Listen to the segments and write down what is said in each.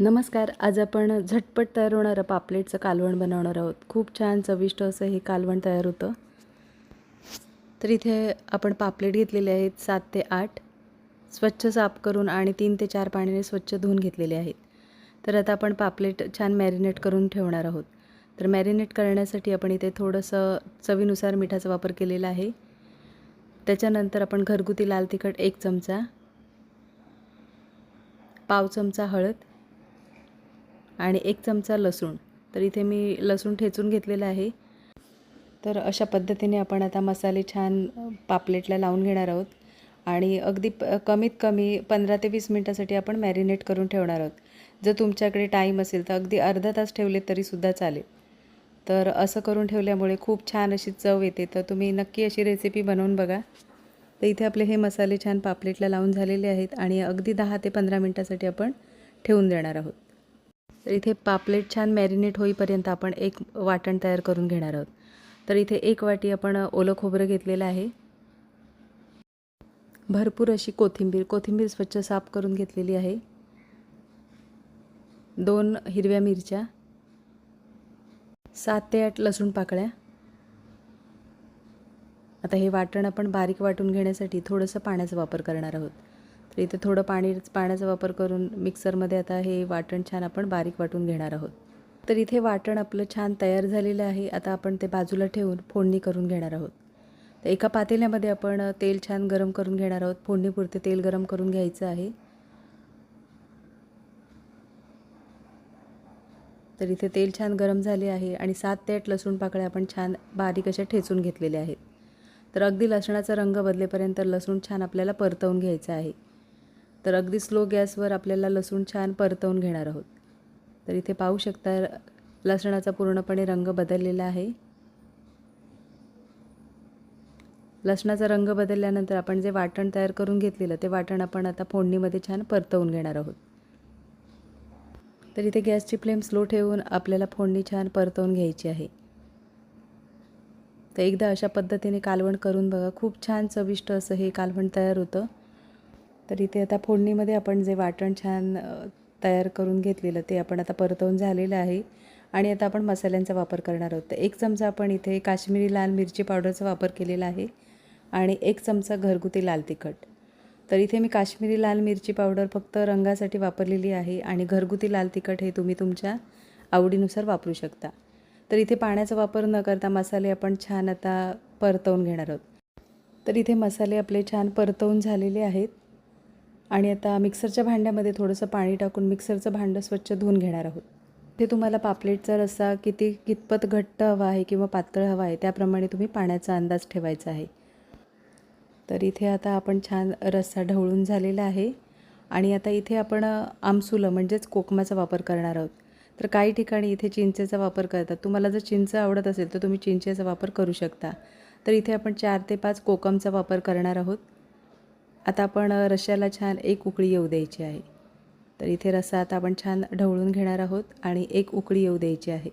नमस्कार आज आपण झटपट तयार होणारं पापलेटचं कालवण बनवणार आहोत. खूप छान चविष्ट असं हे कालवण तयार होतं. तर इथे आपण पापलेट घेतलेले आहेत सात ते आठ. स्वच्छ साफ करून आणि तीन ते चार पाण्याने स्वच्छ धुवून घेतलेले आहेत. तर आता आपण पापलेट छान मॅरिनेट करून ठेवणार आहोत. तर मॅरिनेट करण्यासाठी आपण इथे थोडंसं चवीनुसार मिठाचा वापर केलेला आहे. त्याच्यानंतर आपण घरगुती लाल तिखट एक चमचा पाव चमचा हळद आणि एक चमचा लसूण. तर इथे मी लसूण ठेचून घेतलेलं आहे. तर अशा पद्धतीने आपण आता मसाले छान पापलेटला लावून घेणार आहोत. आणि अगदी प कमीत कमी पंधरा ते वीस मिनटासाठी आपण मॅरिनेट करून ठेवणार आहोत. जर तुमच्याकडे टाईम असेल तर अगदी अर्धा तास ठेवले तरीसुद्धा चालेल. तर असं करून ठेवल्यामुळे खूप छान अशी चव येते. तर तुम्ही नक्की अशी रेसिपी बनवून बघा. तर इथे आपले हे मसाले छान पापलेटला लावून झालेले आहेत आणि अगदी दहा ते पंधरा मिनटासाठी आपण ठेवून देणार आहोत. तर इथे पापलेट छान मॅरिनेट होईपर्यंत आपण एक वाटण तयार करून घेणार आहोत. तर इथे एक वाटी आपण ओलं खोबरं घेतलेलं आहे. भरपूर अशी कोथिंबीर कोथिंबीर स्वच्छ साफ करून घेतलेली आहे. दोन हिरव्या मिरच्या सात ते आठ लसूण पाकळ्या. आता हे वाटण आपण बारीक वाटून घेण्यासाठी थोडंसं पाण्याचा वापर करणार आहोत. तर इथे थोडं पाणी पाण्याचा वापर करून मिक्सरमध्ये आता हे वाटण छान आपण बारीक वाटून घेणार आहोत. तर इथे वाटण आपलं छान तयार झालेलं आहे. आता आपण ते बाजूला ठेवून फोडणी करून घेणार आहोत. तर एका पातेल्यामध्ये आपण तेल छान गरम करून घेणार आहोत. फोडणीपुरते तेल गरम करून घ्यायचं आहे. तर इथे तेल छान गरम झाले आहे आणि सात ते आठ लसूण पाकळ्या आपण छान बारीक अशा ठेचून घेतलेल्या आहेत. तर अगदी लसणाचा रंग बदलेपर्यंत लसूण छान आपल्याला परतवून घ्यायचं आहे. तर अगदी स्लो गॅसवर आपल्याला लसूण छान परतवून घेणार आहोत. तर इथे पाहू शकता लसणाचा पूर्णपणे रंग बदललेला आहे. लसणाचा रंग बदलल्यानंतर आपण जे वाटण तयार करून घेतलेलं ते वाटण आपण आता फोडणीमध्ये छान परतवून घेणार आहोत. तर इथे गॅसची फ्लेम स्लो ठेवून आपल्याला फोडणी छान परतवून घ्यायची आहे. तर एकदा अशा पद्धतीने कालवण करून बघा खूप छान चविष्ट असं हे कालवण तयार होतं. तर इथे आता फोडणीमध्ये आपण जे वाटण छान तयार करून घेतलेलं ते आपण आता परतवून झालेलं आहे. आणि आता आपण मसाल्यांचा वापर करणार आहोत. तर एक चमचा आपण इथे काश्मीरी लाल मिरची पावडरचा वापर केलेला आहे आणि एक चमचा घरगुती लाल तिखट. तर इथे मी काश्मीरी लाल मिरची पावडर फक्त रंगासाठी वापरलेली आहे आणि घरगुती लाल तिखट हे तुम्ही तुमच्या आवडीनुसार वापरू शकता. तर इथे पाण्याचा वापर न करता मसाले आपण छान आता परतवून घेणार आहोत. तर इथे मसाले आपले छान परतवून झालेले आहेत. आणि आता मिक्सरच्या भांड्यामध्ये थोडंसं पाणी टाकून मिक्सरचं भांडं स्वच्छ धुवून घेणार आहोत. ते तुम्हाला पापलेटचा रस्सा किती कितपत घट्ट हवा आहे किंवा पातळ हवा आहे त्याप्रमाणे तुम्ही पाण्याचा अंदाज ठेवायचा आहे. तर इथे आता आपण छान रस्सा ढवळून झालेला आहे. आणि आता इथे आपण आमसुलं म्हणजेच कोकमाचा वापर करणार आहोत. तर काही ठिकाणी इथे चिंचेचा वापर करतात. तुम्हाला जर चिंच आवडत असेल तर तुम्ही चिंचेचा वापर करू शकता. तर इथे आपण चार ते पाच कोकमचा वापर करणार आहोत. आता आपण रश्याला छान एक उकळी येऊ द्यायची आहे. तर इथे रस्सा आता आपण छान ढवळून घेणार आहोत आणि एक उकळी येऊ द्यायची आहे.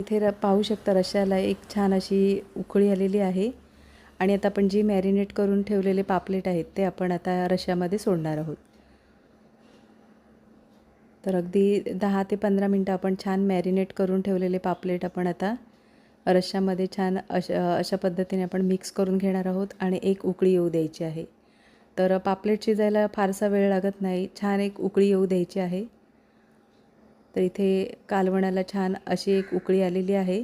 इथे र पाहू शकता रश्श्याला एक छान अशी उकळी आलेली आहे आणि आता आपण जी मॅरिनेट करून ठेवलेले पापलेट आहेत ते आपण आता रश्श्यामध्ये सोडणार आहोत. तर अगदी दहा ते पंधरा मिनटं आपण छान मॅरिनेट करून ठेवलेले पापलेट आपण आता रश्श्यामध्ये छान अशा अशा पद्धतीने आपण मिक्स करून घेणार आहोत आणि एक उकळी येऊ द्यायची आहे. तर पापलेट शिजायला फारसा वेळ लागत नाही. छान एक उकळी येऊ द्यायची आहे. तर इथे कालवणाला छान अशी एक उकळी आलेली आहे.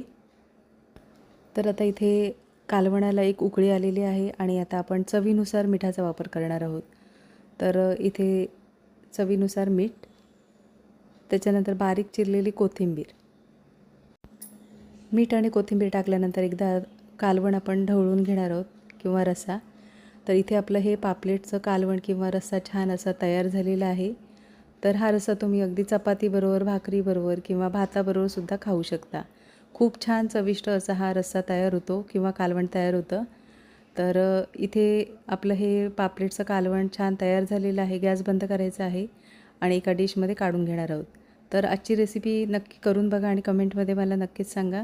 तर आता इथे कालवणाला एक उकळी आलेली आहे आणि आता आपण चवीनुसार मिठाचा वापर करणार आहोत. तर इथे चवीनुसार मीठ त्याच्यानंतर बारीक चिरलेली कोथिंबीर. मीठ आणि कोथिंबीर टाकल्यानंतर एकदा कालवण आपण ढवळून घेणार आहोत किंवा रसा. तर इथे आपलं हे पापलेटचं कालवण किंवा रस्सा छान असा तयार झालेला आहे. तर हा रस्सा तुम्ही अगदी चपातीबरोबर भाकरीबरोबर किंवा भाताबरोबरसुद्धा खाऊ शकता. खूप छान चविष्ट असा हा रस्सा तयार होतो किंवा कालवण तयार होतं. तर इथे आपलं हे पापलेटचं कालवण छान तयार झालेलं आहे गॅस बंद करायचा आहे आणि एका डिशमध्ये काढून घेणार आहोत. तर आजची रेसिपी नक्की करून बघा आणि कमेंटमध्ये मला नक्कीच सांगा.